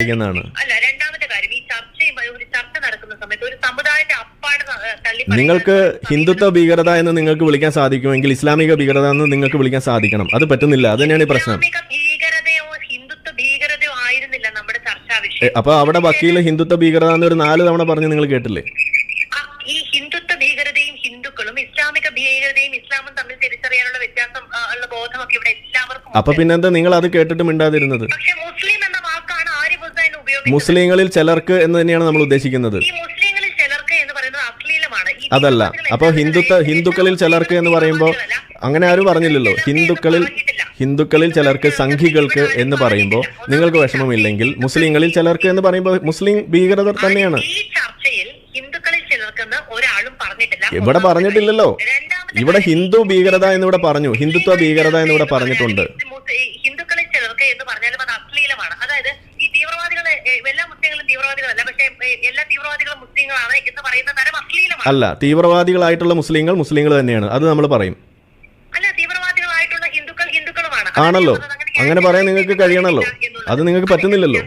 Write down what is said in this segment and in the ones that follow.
അല്ല രണ്ടാമത്തെ കാര്യം ഈ ചർച്ചയും ഒരു ചർച്ച നടക്കുന്ന സമയത്ത് ഒരു സമുദായത്തെ അപ്പാട് ത- തള്ളി നിങ്ങൾക്ക് ഹിന്ദുത്വ ഭീകരത എന്ന് നിങ്ങൾക്ക് വിളിക്കാൻ സാധിക്കുമെങ്കിൽ ഇസ്ലാമിക ഭീകരത എന്ന് നിങ്ങൾക്ക് വിളിക്കാൻ സാധിക്കണം. അത് പറ്റുന്നില്ല. അത് തന്നെയാണ് ഈ പ്രശ്നം. ഇസ്ലാമിക ഭീകരതയോ ഹിന്ദുത്വ ഭീകരതയോ ആയിരുന്നില്ല നമ്മുടെ ചർച്ചാ എ, വിഷയം അപ്പൊ അവിടെ വക്കീൽ ഹിന്ദുത്വ ഭീകരത എന്ന് ഒരു നാല് തവണ പറഞ്ഞ് നിങ്ങൾ കേട്ടില്ലേ? ആ, ഈ ഹിന്ദുത്വ ഭീകരതയും ഹിന്ദുക്കളും ഇസ്ലാമിക ഭീകരതയും ഇസ്ലാമും തമ്മിൽ തിരിച്ചറിയാനുള്ള വ്യത്യാസം ആ, ഉള്ള ബോധമൊക്കെ ഇവിടെ എല്ലാവർക്കും അപ്പൊ ഉണ്ട്. പിന്നെന്താ? നിങ്ങൾ അത് കേട്ടിട്ട് മിണ്ടാതിരുന്നത്. പക്ഷെ മുസ്ലിം മുസ്ലിങ്ങളിൽ ചിലർക്ക് എന്ന് തന്നെയാണ് നമ്മൾ ഉദ്ദേശിക്കുന്നത്. ഈ മുസ്ലിങ്ങളിൽ ചിലർക്ക് എന്ന് പറയുന്നത് അശ്ലീലമാണ്. ഈ അതല്ല. തീവ്രവാദികൾ അപ്പൊ എന്താണെന്ന് ഹിന്ദുത്വ. ഹിന്ദുക്കളിൽ ചിലർക്ക് എന്ന് പറയുമ്പോൾ അങ്ങനെ ആരും പറഞ്ഞില്ലല്ലോ. ഹിന്ദുക്കളിൽ ഹിന്ദുക്കളിൽ ചിലർക്ക് സംഘികൾക്ക് എന്ന് പറയുമ്പോൾ നിങ്ങൾക്ക് വിഷമമില്ലെങ്കിൽ മുസ്ലിങ്ങളിൽ ചിലർക്ക് എന്ന് പറയുമ്പോൾ മുസ്ലിം ഭീകരത തന്നെയാണ്. ഈ ചർച്ചയിൽ ഹിന്ദുക്കളിൽ ചിലർക്കെന്ന് ഒരാളും പറഞ്ഞിട്ടില്ല. ഇവിടെ പറഞ്ഞിട്ടില്ലല്ലോ. രണ്ടാമത്തെ ഇവിടെ ഹിന്ദു ഭീകരത എന്നിവിടെ പറഞ്ഞു. ഹിന്ദുത്വ ഭീകരത എന്നിവിടെ പറഞ്ഞിട്ടുണ്ട് മുസ്- ഈ ഹിന്ദുക്കളിൽ ചിലർക്ക് എന്ന് പറഞ്ഞാലും അത് അശ്ലീലമാണ് അതായത് ഈ തീവ്രവാദികളെ ഏ, എല്ലാ മുസ്ലിങ്ങളും തീവ്രവാദികളല്ല. പക്ഷേ ഏ, എല്ലാ തീവ്രവാദികളും മുസ്ലിങ്ങളാണ് എന്ന് പറയുന്ന തരം അശ്ലീലമാണ്. അല്ല തീവ്രവാദികളായിട്ടുള്ള മുസ്ലിങ്ങൾ മുസ്ലിങ്ങൾ തന്നെയാണ്. അത് നമ്മൾ പറയും. അല്ല തീവ്രവാദികളായിട്ടുള്ള ഹിന്ദുക്കൾ ഹിന്ദുക്കളുമാണ്. ആണല്ലോ. അങ്ങനെ പറയാൻ നിങ്ങൾക്ക് കഴിയണല്ലോ. അത് നിങ്ങൾക്ക് പറ്റുന്നില്ലല്ലോ.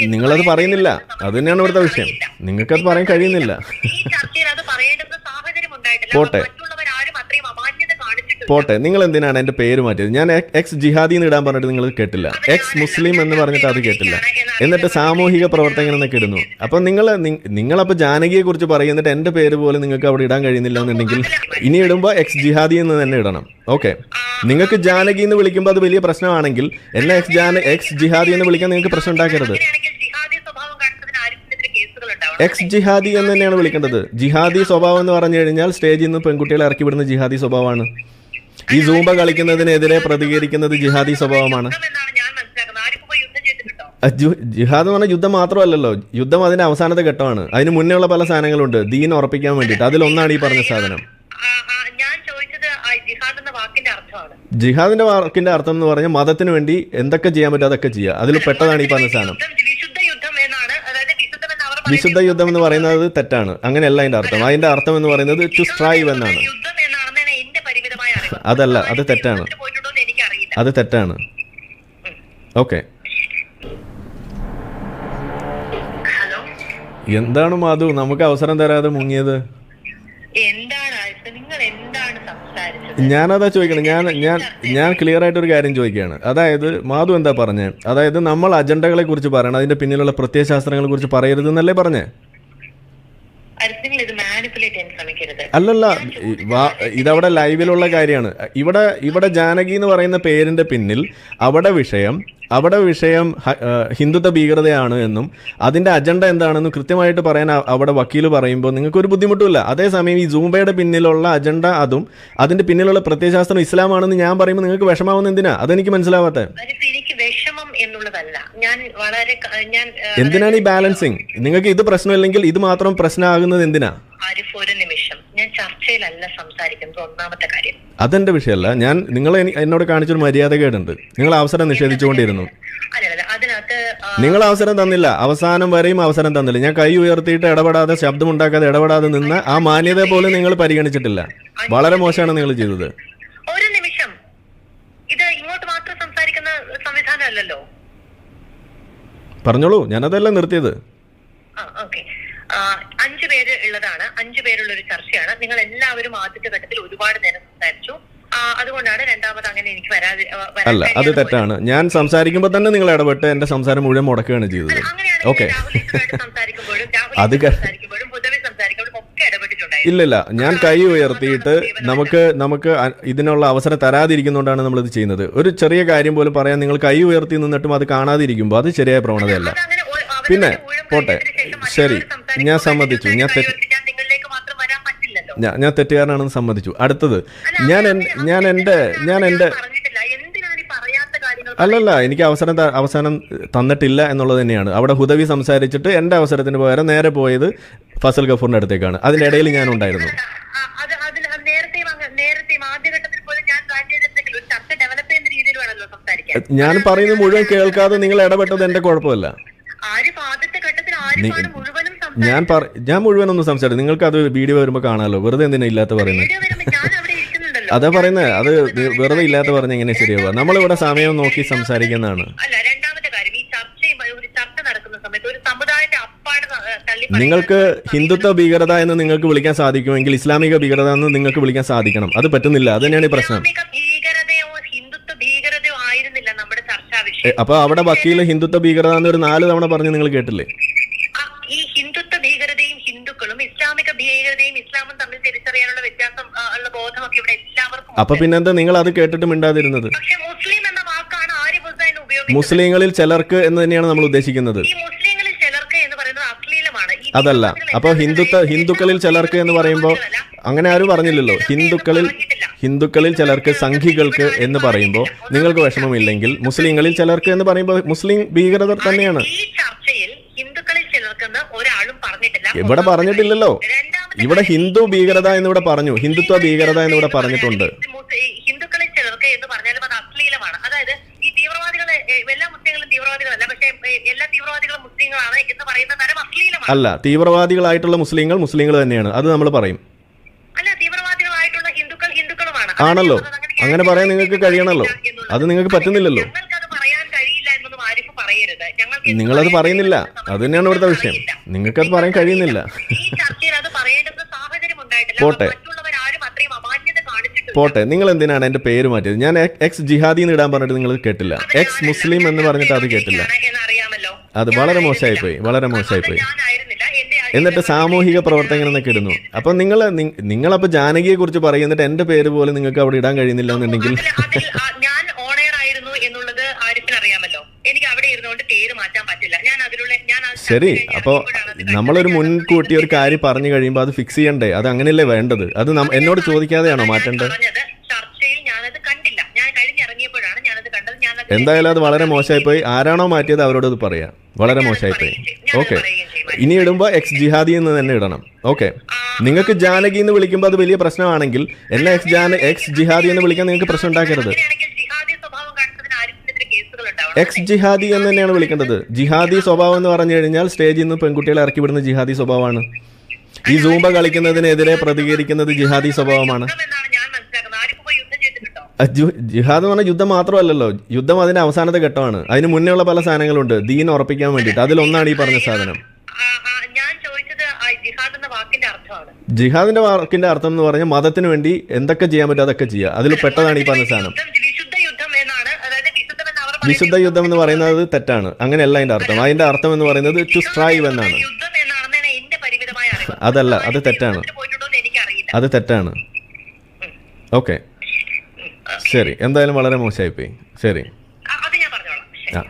നിങ്ങളത് പറയുന്നില്ല. അത് തന്നെയാണ് ഇവിടുത്തെ വിഷയം. നിങ്ങൾക്കത് പറയാൻ കഴിയുന്നില്ല. പോട്ടെ. പോട്ടെ നിങ്ങൾ എന്തിനാണ് എന്റെ പേര് മാറ്റിയത്? ഞാൻ എക്സ് ജിഹാദി എന്ന് ഇടാൻ പറഞ്ഞിട്ട് നിങ്ങൾ കേട്ടില്ല. എക്സ് മുസ്ലിം എന്ന് പറഞ്ഞിട്ട് അത് കേട്ടില്ല. എന്നിട്ട് സാമൂഹിക പ്രവർത്തകൻ എന്നൊക്കെ ഇടുന്നു. അപ്പൊ നിങ്ങൾ നിങ്ങളപ്പോ ജാനകിയെ കുറിച്ച് പറയുന്നിട്ട് എന്റെ പേര് പോലും നിങ്ങൾക്ക് അവിടെ ഇടാൻ കഴിയുന്നില്ല എന്നുണ്ടെങ്കിൽ ഇനി ഇടുമ്പോൾ എക്സ് ജിഹാദി എന്ന് തന്നെ ഇടണം. ഓക്കെ. നിങ്ങൾക്ക് ജാനകി എന്ന് വിളിക്കുമ്പോൾ അത് വലിയ പ്രശ്നമാണെങ്കിൽ എന്നെ എക്സ് ജാന എക്സ് ജിഹാദി എന്ന് വിളിക്കാൻ നിങ്ങൾക്ക് പ്രശ്നം ഉണ്ടാക്കരുത്. എക്സ് ജിഹാദി എന്ന് തന്നെയാണ് വിളിക്കേണ്ടത്. ജിഹാദി സ്വഭാവം എന്ന് പറഞ്ഞു കഴിഞ്ഞാൽ സ്റ്റേജിൽ നിന്ന് പെൺകുട്ടികളെ ഇറക്കി വിടുന്ന ജിഹാദി സ്വഭാവമാണ്. ഈ സൂമ്പ കളിക്കുന്നതിനെതിരെ പ്രതികരിക്കുന്നത് ജിഹാദി സ്വഭാവമാണ്. ജിഹാദ് എന്ന് പറഞ്ഞാൽ യുദ്ധം മാത്രമല്ലല്ലോ. യുദ്ധം അതിന്റെ അവസാനത്തെ ഘട്ടമാണ്. അതിന് മുന്നേ ഉള്ള പല സാധനങ്ങളുണ്ട്. ദീൻ ഉറപ്പിക്കാൻ വേണ്ടിയിട്ട്. അതിലൊന്നാണ് ഈ പറഞ്ഞ സാധനം. ജിഹാദിന്റെ വാക്കിന്റെ അർത്ഥം എന്ന് പറഞ്ഞാൽ മതത്തിന് വേണ്ടി എന്തൊക്കെ ചെയ്യാൻ പറ്റും അതൊക്കെ ചെയ്യുക. അതിൽ പെട്ടതാണ് ഈ പറഞ്ഞ സാധനം. വിശുദ്ധ യുദ്ധം എന്ന് പറയുന്നത് തെറ്റാണ്. അങ്ങനെയല്ല അതിന്റെ അർത്ഥം. അതിന്റെ അർത്ഥം എന്ന് പറയുന്നത് ടു സ്ട്രൈവ് എന്നാണ് യുദ്ധം എന്നാണെന്നാണ് എന്റെ പരിമിതമായ അറിവ് അതല്ല അത് തെറ്റാണ്. അത് തെറ്റാണ്. ഓക്കെ. എന്താണ് മാധു? നമുക്ക് അവസരം തരാതെ മുങ്ങിയത്. ഞാനതാ ചോദിക്കണം. ഞാൻ ഞാൻ ഞാൻ ക്ലിയർ ആയിട്ട് ഒരു കാര്യം ചോദിക്കുകയാണ്. അതായത് മാധു എന്താ പറഞ്ഞേ? അതായത് നമ്മൾ അജണ്ടകളെ കുറിച്ച് പറയണം അതിന്റെ പിന്നിലുള്ള പ്രത്യയശാസ്ത്രങ്ങളെ കുറിച്ച് പറയരുത് എന്നല്ലേ പറഞ്ഞേ ആരിഫ് നിങ്ങൾ ഇത് മാനിപ്പുലേറ്റ് ചെയ്യാൻ ശ്രമിക്കരുത് അല്ലല്ല ഇതവിടെ ലൈവിലുള്ള കാര്യമാണ്. ഇവിടെ ഇവിടെ ജാനകി എന്ന് പറയുന്ന പേരിന്റെ പിന്നിൽ അവിടെ വിഷയം അവിടെ വിഷയം ഹിന്ദുത്വ ഭീകരതയാണ് എന്നും അതിന്റെ അജണ്ട എന്താണെന്നും കൃത്യമായിട്ട് പറയാൻ അവിടെ വക്കീൽ പറയുമ്പോൾ നിങ്ങൾക്ക് ഒരു ബുദ്ധിമുട്ടുമില്ല. അതേസമയം ഈ സൂംബയുടെ പിന്നിലുള്ള അജണ്ട അതും അതിന്റെ പിന്നിലുള്ള പ്രത്യയശാസ്ത്രം ഇസ്ലാമാണെന്ന് ഞാൻ പറയുമ്പോൾ നിങ്ങൾക്ക് വിഷമാവുന്ന എന്തിനാ? അതെനിക്ക് മനസ്സിലാവാത്ത. എന്തിനാണ് ഈ ബാലൻസിങ്? നിങ്ങൾക്ക് ഇത് പ്രശ്നമില്ലെങ്കിൽ ഇത് മാത്രം പ്രശ്നമാകുന്നത് എന്തിനാ? ഒരു നിമിഷം. ചർച്ചയിലല്ല സംസാരിക്കുന്നത് ഒന്നാമത്തെ കാര്യം. അതെന്റെ വിഷയമല്ല. ഞാൻ നിങ്ങൾ എനി- എന്നോട് കാണിച്ചൊരു മര്യാദകേടുണ്ട്. നിങ്ങൾ അവസരം നിഷേധിച്ചുകൊണ്ടിരുന്നു. നിങ്ങൾ അവസരം തന്നില്ല. അവസാനം വരെയും അവസരം തന്നില്ല. ഞാൻ കൈ ഉയർത്തിയിട്ട് ഇടപെടാതെ ശബ്ദമുണ്ടാക്കാതെ ഇടപെടാതെ നിന്ന് ആ മാന്യത പോലും നിങ്ങൾ പരിഗണിച്ചിട്ടില്ല. വളരെ മോശമാണ് നിങ്ങൾ ചെയ്തത്. ഒരു നിമിഷം. ഇത് ഇങ്ങോട്ട് മാത്രം സംസാരിക്കുന്ന സംവിധാനമല്ലല്ലോ പറഞ്ഞോളൂ. ഞാനതല്ല നിർത്തിയത്. ഓക്കെ. അഞ്ചു പേര് ഉള്ളതാണ് അഞ്ചു പേരുള്ള ഒരു ചർച്ചയാണ് നിങ്ങൾ എല്ലാവരും ആദ്യത്തെ ഘട്ടത്തിൽ ഒരുപാട് നേരം സംസാരിച്ചു അതുകൊണ്ടാണ് രണ്ടാമത് അങ്ങനെ എനിക്ക് വരാതെ അല്ല അത് തെറ്റാണ് ഞാൻ സംസാരിക്കുമ്പോൾ തന്നെ നിങ്ങൾ ഇടപെട്ട് എന്റെ സംസാരം മുഴുവൻ മുടക്കുകയാണ് ചെയ്തത് ഓക്കെ അത് ഇല്ലില്ല ഞാൻ കൈ ഉയർത്തിയിട്ട് നമുക്ക് നമുക്ക് ഇതിനുള്ള അവസരം തരാതിരിക്കുന്നതുകൊണ്ടാണ് നമ്മൾ ഇത് ചെയ്യുന്നത് ഒരു ചെറിയ കാര്യം പോലും പറയാൻ നിങ്ങൾ കൈ ഉയർത്തി നിന്നിട്ടും അത് കാണാതിരിക്കുമ്പോൾ അത് ശരിയായ പ്രവണതയല്ല പിന്നെ, പോട്ടെ. ശരി. ഞാൻ സമ്മതിച്ചു. ഞാൻ ഞാൻ ഞാൻ തെറ്റുകാരനാണെന്ന് സമ്മതിച്ചു. അടുത്തത് ഞാൻ ഞാൻ എന്റെ ഞാൻ എന്റെ അല്ലല്ല എനിക്ക് അവസരം അവസാനം തന്നിട്ടില്ല എന്നുള്ളത് തന്നെയാണ്. അവിടെ ഹുദവി സംസാരിച്ചിട്ട് എന്റെ അവസരത്തിന് പകരം നേരെ പോയത് ഫസൽ ഗഫൂറിന്റെ അടുത്തേക്കാണ്. അതിന്റെ ഇടയിൽ ഞാൻ ഉണ്ടായിരുന്നു. ഞാൻ പറയുന്നത് മുഴുവൻ കേൾക്കാതെ നിങ്ങൾ ഇടപെട്ടത് എന്റെ കുഴപ്പമല്ല. ആദ്യത്തെ ഘട്ടത്തിൽ ഞാൻ ഞാൻ മുഴുവൻ ഒന്ന് സംസാരിച്ചു നിങ്ങൾക്ക് അത് വീഡിയോ വരുമ്പോൾ കാണാമല്ലോ വെറുതെ എന്തിനാ ഇല്ലാത്ത പറയുന്നത് അതാ പറയുന്നത് അത് വെറുതെ ഇല്ലാത്ത പറഞ്ഞ എങ്ങനെ ശരിയാവുക? നമ്മളിവിടെ സമയം നോക്കി സംസാരിക്കുന്നതാണ്. നിങ്ങൾക്ക് ഹിന്ദുത്വ ഭീകരത എന്ന് നിങ്ങൾക്ക് വിളിക്കാൻ സാധിക്കുമെങ്കിൽ ഇസ്ലാമിക ഭീകരത എന്ന് നിങ്ങൾക്ക് വിളിക്കാൻ സാധിക്കണം. അത് പറ്റുന്നില്ല. അത് തന്നെയാണ് ഈ പ്രശ്നം. അപ്പൊ അവിടെ വക്കീൽ ഹിന്ദുത്വ ഭീകരത എന്ന് നാല് തവണ പറഞ്ഞ് നിങ്ങൾ കേട്ടില്ലേ? ഭീകരതയും ഇസ്ലാമും തമ്മിൽ തിരിച്ചറിയാനുള്ള വ്യത്യാസം ഉള്ള ബോധമൊക്കെ ഇവിടെ എല്ലാവർക്കും അപ്പൊ. പിന്നെന്താ നിങ്ങൾ അത് കേട്ടിട്ട് മിണ്ടാതിരുന്നത്? പക്ഷെ മുസ്ലിം എന്ന വാക്കാണ് ആരിഫ് ഹുസൈൻ ഉപയോഗിക്കുന്നത്? മുസ്ലിങ്ങളിൽ ചിലർക്ക് എന്ന് തന്നെയാണ് നമ്മൾ ഉദ്ദേശിക്കുന്നത്. ഈ മുസ്ലിങ്ങളിൽ ചിലർക്ക് എന്ന് പറയുന്നത് അശ്ലീലമാണ്. ഈ അതല്ല. അപ്പൊ ഹിന്ദുത്വ ഹിന്ദുക്കളിൽ ചിലർക്ക് എന്ന് പറയുമ്പോൾ അങ്ങനെ ആരും പറഞ്ഞില്ലല്ലോ. ഹിന്ദുക്കളിൽ ഹിന്ദുക്കളിൽ ചിലർക്ക് സംഘികൾക്ക് എന്ന് പറയുമ്പോൾ നിങ്ങൾക്ക് വിഷമമില്ലെങ്കിൽ മുസ്ലിങ്ങളിൽ ചിലർക്ക് എന്ന് പറയുമ്പോൾ മുസ്ലിം ഭീകരത തന്നെയാണ്. ഈ ചർച്ചയിൽ ഹിന്ദുക്കളിൽ ചിലർക്കെന്ന് ഒരാളും പറഞ്ഞിട്ടില്ല. ഇവിടെ പറഞ്ഞിട്ടില്ലല്ലോ. ഇവിടെ ഹിന്ദു ഭീകരത എന്നിവിടെ പറഞ്ഞു. ഹിന്ദുത്വ ഭീകരത എന്നിവിടെ പറഞ്ഞിട്ടുണ്ട്. ഹിന്ദുക്കളെ ഹിന്ദുക്കളിൽ ചിലർക്ക് എന്ന് പറഞ്ഞാലും അത് അശ്ലീലമാണ്. അതായത് ഈ തീവ്രവാദികളെ എല്ലാ മുസ്ലിങ്ങളും തീവ്രവാദികളല്ല പക്ഷേ എല്ലാ തീവ്രവാദികളും മുസ്ലിങ്ങളാണ് എന്ന് പറയുന്ന തരം അശ്ലീലമാണ്. അല്ല തീവ്രവാദികളായിട്ടുള്ള മുസ്ലിങ്ങൾ മുസ്ലിങ്ങൾ തന്നെയാണ്. അത് നമ്മൾ പറയും. അല്ല തീവ്രവാദികളായിട്ടുള്ള ഹിന്ദുക്കൾ ഹിന്ദുക്കളുമാണ്. ആണല്ലോ. അങ്ങനെ പറയാൻ നിങ്ങൾക്ക് കഴിയണല്ലോ. അത് നിങ്ങൾക്ക് പറ്റുന്നില്ലല്ലോ. നിങ്ങളത് പറയുന്നില്ല. അത് തന്നെയാണ് ഇവിടുത്തെ വിഷയം. നിങ്ങൾക്കത് പറയാൻ കഴിയുന്നില്ല. പോട്ടെ. പോട്ടെ. നിങ്ങൾ എന്തിനാണ് എന്റെ പേര് മാറ്റിയത്? ഞാൻ എക്സ് ജിഹാദി എന്ന് ഇടാൻ പറഞ്ഞിട്ട് നിങ്ങൾ കേട്ടില്ല. എക്സ് മുസ്ലിം എന്ന് പറഞ്ഞിട്ട് അത് കേട്ടില്ല. അത് വളരെ മോശമായി പോയി വളരെ മോശമായി പോയി എന്നിട്ട് സാമൂഹിക പ്രവർത്തകൻ എന്നൊക്കെ ഇടുന്നു. അപ്പൊ നിങ്ങൾ നിങ്ങളപ്പോ ജാനകിയെ കുറിച്ച് പറയുന്നിട്ട് എന്റെ പേര് പോലെ നിങ്ങൾക്ക് അവിടെ ഇടാൻ കഴിയുന്നില്ല എന്നുണ്ടെങ്കിൽ. ഞാൻ ഓണയർ ആയിരുന്നു എന്നുള്ളത് ആരിഫിന് അറിയാമല്ലോ എനിക്ക് അവിടെ ഇരുന്നുകൊണ്ട് പേര് മാറ്റാൻ പറ്റില്ല ഞാൻ അതിലുള്ള ഞാൻ അത് ശരി അപ്പോൾ നമ്മളൊരു മുൻകൂട്ടി ഒരു കാര്യം പറഞ്ഞു കഴിയുമ്പോൾ അത് ഫിക്സ് ചെയ്യണ്ടേ? അത് അങ്ങനെയല്ലേ വേണ്ടത്? അത് എന്നോട് ചോദിക്കാതെയാണോ മാറ്റേണ്ടത് എന്തായാലും അത് വളരെ മോശമായി പോയി ആരാണോ മാറ്റിയത് അവരോട് അത് പറയാം. വളരെ മോശമായി പോയി ഓക്കെ. ഇനി ഇടുമ്പോൾ എക്സ് ജിഹാദി എന്ന് തന്നെ ഇടണം. ഓക്കെ. നിങ്ങൾക്ക് ജാനകി എന്ന് വിളിക്കുമ്പോൾ അത് വലിയ പ്രശ്നമാണെങ്കിൽ എന്നെ എക്സ് ജാന എക്സ് ജിഹാദി എന്ന് വിളിക്കാൻ നിങ്ങൾക്ക് പ്രശ്നം ഉണ്ടാക്കരുത്. എക്സ് ജിഹാദി എന്ന് തന്നെയാണ് വിളിക്കേണ്ടത്. ജിഹാദി സ്വഭാവം എന്ന് പറഞ്ഞു കഴിഞ്ഞാൽ സ്റ്റേജിൽ നിന്ന് പെൺകുട്ടികളെ ഇറക്കി വിടുന്ന ജിഹാദി സ്വഭാവമാണ്. ഈ സൂമ്പ കളിക്കുന്നതിനെതിരെ പ്രതികരിക്കുന്നത് ജിഹാദി സ്വഭാവമാണ്. ജിഹാദ് എന്ന് പറഞ്ഞാൽ യുദ്ധം മാത്രമല്ലല്ലോ. യുദ്ധം അതിന്റെ അവസാനത്തെ ഘട്ടമാണ്. അതിന് മുന്നേ ഉള്ള പല സാധനങ്ങളുണ്ട്. ദീൻ ഉറപ്പിക്കാൻ വേണ്ടിയിട്ട്. അതിലൊന്നാണ് ഈ പറഞ്ഞ സാധനം. ജിഹാദിന്റെ വാക്കിന്റെ അർത്ഥം എന്ന് പറഞ്ഞാൽ മതത്തിന് വേണ്ടി എന്തൊക്കെ ചെയ്യാൻ പറ്റും അതൊക്കെ ചെയ്യുക. അതിൽ പെട്ടതാണ് ഈ പറഞ്ഞ സാധനം യുദ്ധം വിശുദ്ധ യുദ്ധം എന്നാണ് അതായത് വിശുദ്ധം യുദ്ധം എന്ന് പറയുന്നത് തെറ്റാണ്. അങ്ങനെയല്ല അതിന്റെ അർത്ഥം. അതിന്റെ അർത്ഥം എന്ന് പറയുന്നത് ടു സ്ട്രൈവ് എന്നാണ്. അതല്ല അത് തെറ്റാണ്. അത് തെറ്റാണ്. ഓക്കെ ശരി. എന്തായാലും വളരെ മോശമായിപ്പോയി. ശരി. ആ.